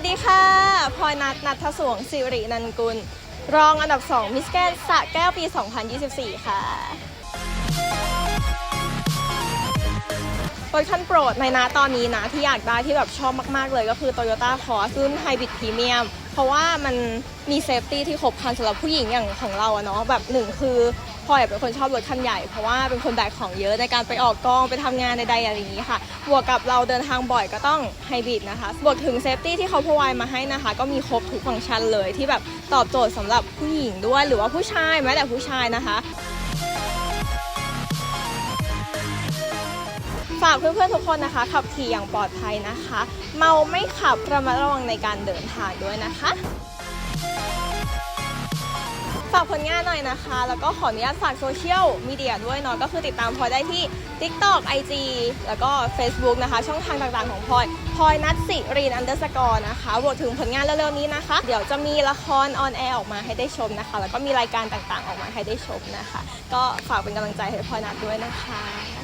วัสดีค่ะพลอยนัทนัทสวงสิรินันกุล รองอันดับ 2 มิสแกนสะแก้วปี 2024 ค่ะ รถคันโปรดในนะตอนนี้นะที่อยากได้ที่แบบชอบมากๆเลยก็คือ Toyota c o r s รุ่น Hybrid Premium เพราะว่ามันมีเซฟตี้ที่ครบครันสำหรับผู้หญิงอย่างของเราอะเนาะแบบหนึ่งคือพลอยเป็นคนชอบรถคันใหญ่เพราะว่าเป็นคนแบกของเยอะในการไปออกกองไปทำงานใดๆอะไรอย่างนี้ค่ะ บวกกับเราเดินทางบ่อยก็ต้องไฮบริดนะคะ บวกถึงเซฟตี้ที่เขาพรอไวมาให้นะคะ ก็มีครบทุกฟังก์ชันเลยที่แบบตอบโจทย์สำหรับผู้หญิงด้วย หรือว่าผู้ชายแม้แต่ผู้ชายนะคะ ฝากเพื่อนๆทุกคนนะคะ ขับขี่อย่างปลอดภัยนะคะ เมาไม่ขับระมัดระวังในการเดินทางด้วยนะคะฝากผลงานหน่อยนะคะ แล้วก็ขออนุญาตฝากโซเชียลมีเดียด้วยเนาะ ก็คือติดตามพลอยได้ที่ TikTok IG แล้วก็ Facebook นะคะ ช่องทางต่างๆของพลอยพลอยนัทสิรีนอันเดอร์สกอร์นะคะรวมถึงผลงานเร็วๆนี้นะคะ เดี๋ยวจะมีละครออนแอร์ออกมาให้ได้ชมนะคะ แล้วก็มีรายการต่างๆออกมาให้ได้ชมนะคะ ก็ฝากเป็นกำลังใจให้พลอยนัทด้วยนะคะ